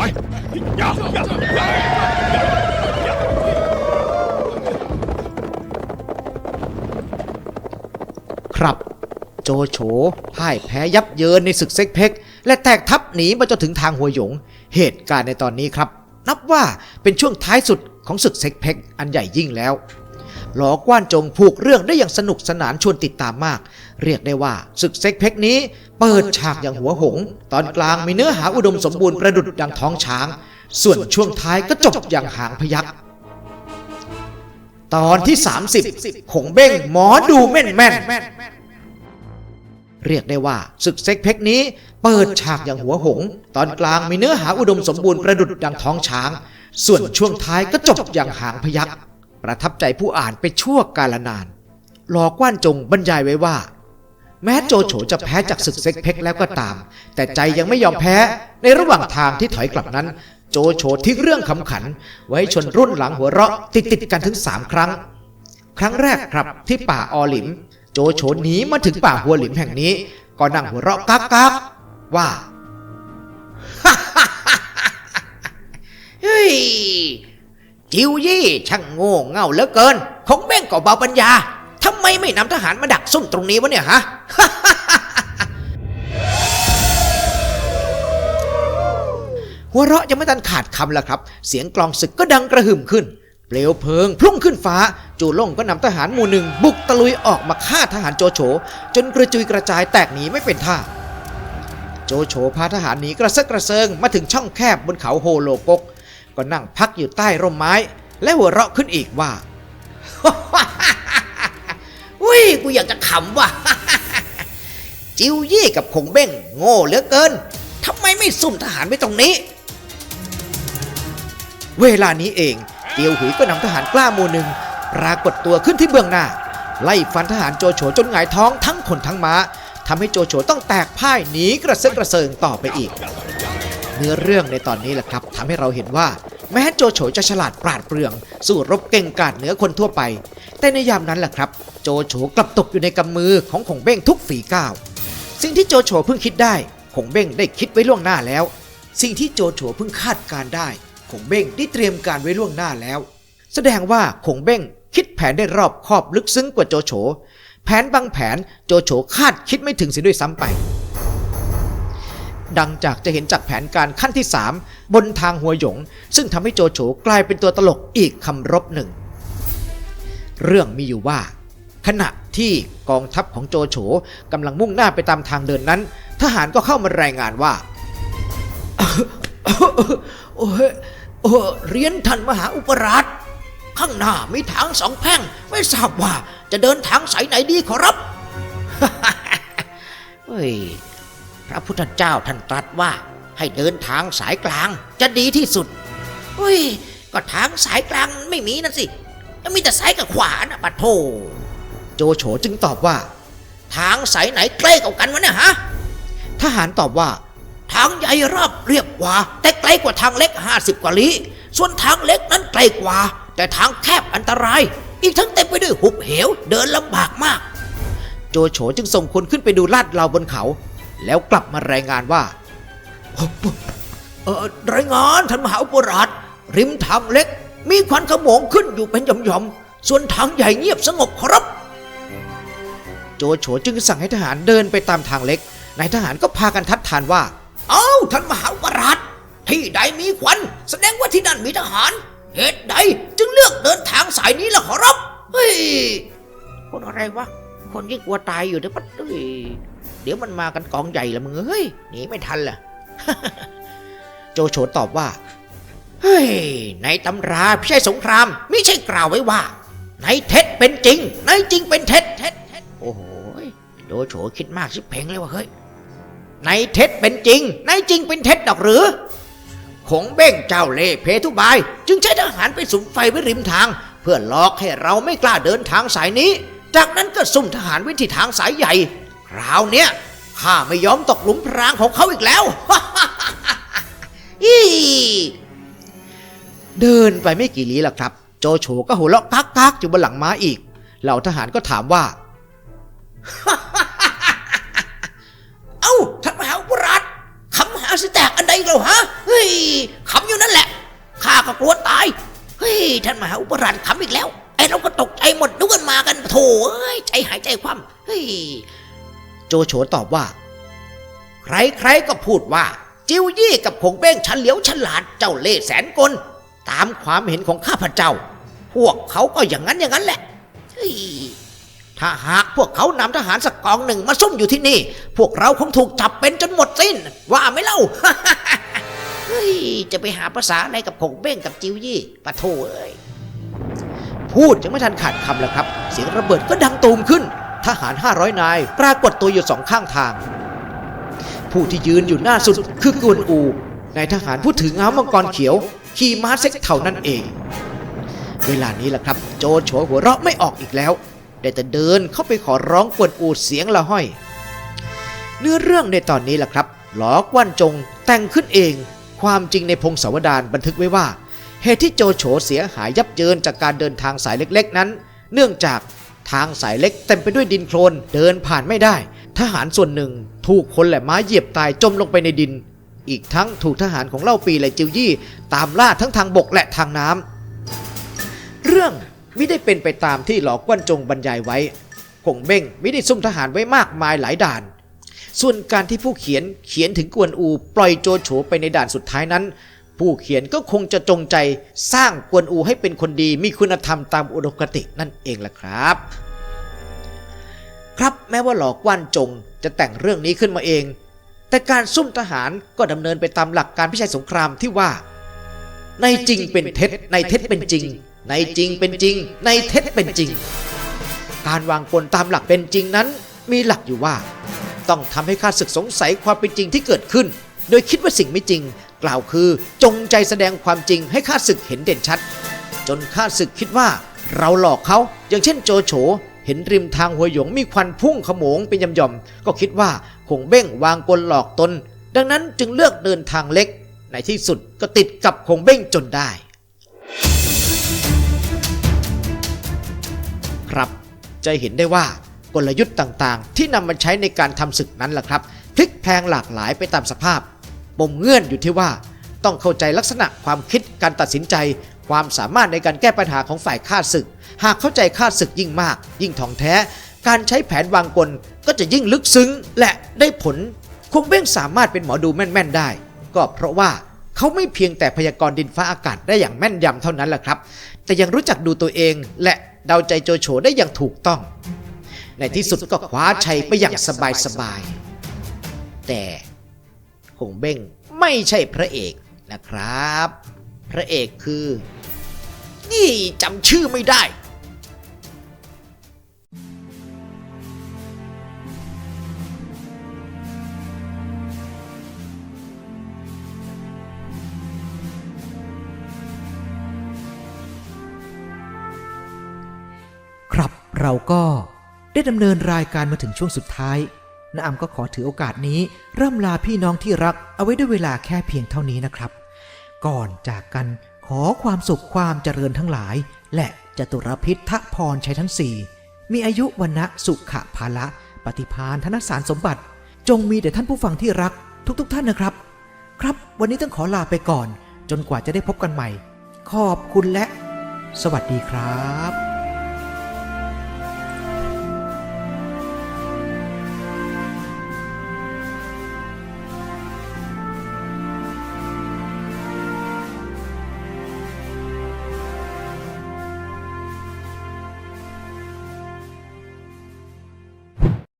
ไปอย่าอย่าอย่าครับ โจโฉพ่ายแพ้ยับเยินในศึกเซ็กเพ็ก และแตกทัพหนีมาจนถึงทางหัวหยง เหตุการณ์ในตอนนี้ครับ นับว่าเป็นช่วงท้ายสุดของศึกเซ็กเพ็กอันใหญ่ยิ่งแล้วหลอกว้านจงผูกเรื่องได้อย่างสนุกสนานชวนติดตามมาก เรียกได้ว่าศึกเซ็กเพ็กนี้ เปิดฉากอย่างหัวหง ตอนกลางมีเนื้อหาอุดมสมบูรณ์ประดุดดังท้องช้าง ส่วนช่วงท้ายก็จบอย่างหางพยักตอนที่ 30ขงเบ้งหมอดูแม่นแม่นเรียกได้ว่าศึกเซ็กเพ็กนี้ เปิดฉากอย่างหัวหง ตอนกลางมีเนื้อหาอุดมสมบูรณ์ประดุดดังท้องช้าง ส่วนช่วงท้ายก็จบอย่างหางพยักประทับใจผู้อ่านไปชั่วกาลนาน หลอกว้านจงบรรยายไว้ว่า แม้โจโฉจะแพ้จากศึกเซ็กเพ็กแล้วก็ตาม แต่ใจยังไม่ยอมแพ้ในระหว่างทางที่ถอยกลับนั้น โจโฉทิ้งเรื่องขำขัน ไว้ชนรุ่นหลังหัวเราะติดติดกันถึง3ครั้ง ครั้งแรกครับที่ป่าออหลิม โจโฉหนีมาถึงป่าหัวหลิมแห่งนี้ ก็นั่งหัวเราะกักกักว่าเฮ้ยจิวยี่ช่างโง่เง่าเหลือเกินคงแม่งก็เบาปัญญา ไมไม่นำทหารมาดักซุ่มตรงนี้วะเนี่ยฮะหัวเราะยังไม่ทันขาดคำละครับ เสียงกลองศึกก็ดังกระหึ่มขึ้น เปลวเพลิงพุ่งขึ้นฟ้า จูล่งก็นำทหารหมู่หนึ่งบุกตะลุยออกมาฆ่าทหารโจโฉ จนกระจุยกระจายแตกหนีไม่เป็นท่า โจโฉพาทหารหนีกระเซาะกระเซิงมาถึงช่องแคบบนเขาโฮโลกก ก็นั่งพักอยู่ใต้ร่มไม้ และหัวเราะขึ้นอีกว่า อุ้ยกูอยากจะขำว่ะ จิวยี่กับคงเบ้งโง่เหลือเกินทำไมไม่ซุ่มทหารไว้ตรงนี้ เวลานี้เองเตียวหุยก็นำทหารกล้ามูหนึ่งปรากฏตัวขึ้นที่เบื้องหน้า ไล่ฟันทหารโจโฉจนหงายท้องทั้งคนทั้งม้าทำให้โจโฉต้องแตกพ่ายหนีกระเซาะกระเซิงต่อไปอีก เนื้อเรื่องในตอนนี้แหละครับทำให้เราเห็นว่า แม้โจโฉจะฉลาดปราดเปรื่อง สู้รบเก่งกาจเหนือคนทั่วไป แต่ในยามนั้นแหละครับ โจโฉกลับตกอยู่ในกำมือของขงเบ้งทุกฝีก้าวสิ่งที่โจโฉเพิ่งคิดได้ขงเบ้งได้คิดไว้ล่วงหน้าแล้ว สิ่งที่โจโฉเพิ่งคาดการได้ขงเบ้งได้เตรียมการไว้ล่วงหน้าแล้ว แสดงว่าขงเบ้งคิดแผนได้รอบคอบลึกซึ้งกว่าโจโฉแผนบางแผนโจโฉคาดคิดไม่ถึงเสียด้วยซ้ำไป ดังจากจะเห็นจากแผนการขั้นที่ 3 บนทางหัวหยง ซึ่งทำให้โจโฉกลายเป็นตัวตลกอีกคำรบหนึ่ง เรื่องมีอยู่ว่า ขณะที่กองทัพของโจโฉกำลังมุ่งหน้าไปตามทางเดินนั้น ทหารก็เข้ามารายงานว่าโอ้ยเออเรียนท่านมหาอุปราช ข้างหน้ามีทางสองแพร่ง ไม่ทราบว่าจะเดินทางสายไหนดีขอรับเฮ้ยพระพุทธเจ้าท่านตรัสว่า ให้เดินทางสายกลางจะดีที่สุดเฮ้ยก็ทางสายกลางไม่มีนะสิแล้วมีแต่ซ้ายกับขวานะปัดโท โจโฉจึงตอบว่า ทางสายไหนใกล้กว่ากันวะเนี่ยฮะทหารตอบว่า ทางใหญ่ราบเรียบกว่า แต่ไกลกว่าทางเล็ก 50 กว่าลี้ส่วนทางเล็กนั้นไกลกว่า แต่ทางแคบอันตราย อีกทั้งเต็มไปด้วยหุบเหวเดินลำบากมาก โจโฉจึงส่งคนขึ้นไปดูลาดเราบนเขา แล้วกลับมารายงานว่าเออรายงานท่านมหาอุปราชริมทางเล็ก มีควันขโมงขึ้นอยู่เป็นหย่อมๆส่วนทางใหญ่เงียบสงบครับ โจโฉจึงสั่งให้ทหารเดินไปตามทางเล็กนายทหารก็พากันทัดทานว่า เอ้าท่านมหาอุปราชที่ใดมีควัน แสดงว่าที่นั่นมีทหาร เหตุใดจึงเลือกเดินทางสายนี้ล่ะขอรับ เฮ้ย คนอะไรวะ คนยิ่งกลัวตายอยู่เดี๋ยวปัดเอ้ยเดี๋ยวมันมากันกองใหญ่ละมึงเฮ้ยหนีไม่ทันล่ะ โจโฉตอบว่า เฮ้ย ในตำราพิชัยสงคราม ไม่ใช่กล่าวไว้ว่า ในเท็จเป็นจริง ในจริงเป็นเท็จเท็จเท็จโอ้โหย โดโฉคิดมากชิบเพงเลยว่าเฮ้ยในเท็จเป็นจริง ในจริงเป็นเท็จดอกหรือคงเบ้งเจ้าเล่เพทุบาย จึงใช้ทหารไปสุมไฟไว้ริมทาง เพื่อลอกให้เราไม่กล้าเดินทางสายนี้ จากนั้นก็สุ่มทหารไว้ที่ทางสายใหญ่คราวเนี้ยข้าไม่ยอมตกหลุมพรางของเขาอีกแล้วอีเดินไปไม่กี่ลี้ล่ะครับ โจโฉก็หัวเราะกักๆอยู่บนหลังม้าอีก เหล่าทหารก็ถามว่า แล้วฮะเฮ้ยขำอยู่นั่นแหละข้าก็กลัวตายเฮ้ยท่านมหาอุปราชขำอีกแล้วไอ้เราก็ตกใจหมดด้วยกันมากันโถใจหายใจคว่ำเฮ้ยโจโฉตอบว่า ใครๆก็พูดว่า จิวยี่กับผงเป้งฉันเหลียวฉลาดเจ้าเล่แสนกลตามความเห็นของข้าพเจ้า พวกเขาก็อย่างนั้นอย่างนั้นแหละเฮ้ยถ้าหากพวกเขานำทหารสักกองหนึ่งมาซุ่มอยู่ที่นี่ พวกเราคงถูกจับเป็นจนหมดสิ้น ว่าไม่เล่า ฮ้ย จะไปหาภาษาอะไรกับคงเบ้งกับจิวยี่ปะโถเอ้ยพูดยังไม่ทันขาดคำเลยครับ เสียงระเบิดก็ดังตูมขึ้น ทหาร 500 นาย ปรากฏตัวอยู่สองข้างทาง ผู้ที่ยืนอยู่หน้าสุดคือกวนอูนายทหารผู้ถือง้ามังกรเขียว ขี่ม้าเซ็กเท่านั่นเอง เวลานี้แหละครับ โจโฉหัวเราะไม่ออกอีกแล้ว ได้แต่เดินเข้าไปขอร้องกวนอูเสียงละห้อย เนื้อเรื่องในตอนนี้แหละครับหลอกวันจงแต่งขึ้นเอง ความจริงในพงศาวดารบันทึกไว้ว่า เหตุที่โจโฉเสียหายยับเยินจากการเดินทางสายเล็กๆนั้น เนื่องจากทางสายเล็กเต็มไปด้วยดินโคลนเดินผ่านไม่ได้ ทหารส่วนหนึ่งถูกคนและม้าเหยียบตายจมลงไปในดิน อีกทั้งถูกทหารของเล่าปีและจิวยี่ ตามล่าทั้งทางบกและทางน้ำเรื่องไม่ได้เป็นไปตามที่หลอกกวนจงบรรยายไว้คงเบ้งไม่ได้ซุ่มทหารไว้มากมายหลายด่าน ส่วนการที่ผู้เขียนเขียนถึงกวนอู ปล่อยโจโฉไปในด่านสุดท้ายนั้น ผู้เขียนก็คงจะจงใจสร้างกวนอูให้เป็นคนดีมีคุณธรรมตามอุดมคตินั่นเองล่ะครับ ครับแม้ว่าหลอกว่านจงจะแต่งเรื่องนี้ขึ้นมาเอง แต่การซุ่มทหารก็ดำเนินไปตามหลักการพิชัยสงครามที่ว่า ในจริงเป็นเท็จ ในเท็จเป็นจริง ในจริงเป็นจริง ในเท็จเป็นจริง การวางกลตามหลักเป็นจริงนั้นมีหลักอยู่ว่า ต้องทำให้ข้าศึกสงสัยความเป็นจริงที่เกิดขึ้น โดยคิดว่าสิ่งไม่จริง กล่าวคือจงใจแสดงความจริงให้ข้าศึกเห็นเด่นชัด จนข้าศึกคิดว่าเราหลอกเขาอย่างเช่นโจโฉเห็นริมทางหัวหยงมีควันพุ่งขโมงเป็นยำยำก็คิดว่าคงเบ้งวางกลหลอกตน ดังนั้นจึงเลือกเดินทางเล็ก ในที่สุดก็ติดกับคงเบ้งจนได้ ครับจะเห็นได้ว่า กลยุทธ์ต่างๆ ที่นำมาใช้ในการทำศึกนั้นล่ะครับพลิกแพลงหลากหลายไปตามสภาพปมเงื่อนอยู่ที่ว่า ต้องเข้าใจลักษณะความคิดการตัดสินใจ ความสามารถในการแก้ปัญหาของฝ่ายข้าศึก หากเข้าใจข้าศึกยิ่งมาก ยิ่งถ่องแท้ การใช้แผนวางกลก็จะยิ่งลึกซึ้งและได้ผล คงเบ้งสามารถเป็นหมอดูแม่นๆได้ ก็เพราะว่าเขาไม่เพียงแต่พยากรณ์ดินฟ้าอากาศได้อย่างแม่นยำเท่านั้นแหละครับ แต่ยังรู้จักดูตัวเองและเดาใจโจโฉได้อย่างถูกต้อง ในที่สุดก็คว้าชัยไปอย่างสบายๆแต่คงเบ้งไม่ใช่พระเอกนะครับ พระเอกคือ นี่จำชื่อไม่ได้ครับเราก็ ได้ดำเนินรายการมาถึงช่วงสุดท้ายน้าอำก็ขอถือโอกาสนี้ ร่ำลาพี่น้องที่รักเอาไว้ด้วยเวลาแค่เพียงเท่านี้นะครับ ก่อนจากกันขอความสุขความเจริญทั้งหลาย และจตุรพิษทะพรชัยทั้งสี่มีอายุวันนะสุขะภาละปฏิพานธนสารสมบัติ จงมีแต่ท่านผู้ฟังที่รัก ทุกๆทท่านนะครับ ครับ วันนี้ต้องขอลาไปก่อน จนกว่าจะได้พบกันใหม่ ขอบคุณและ สวัสดีครับ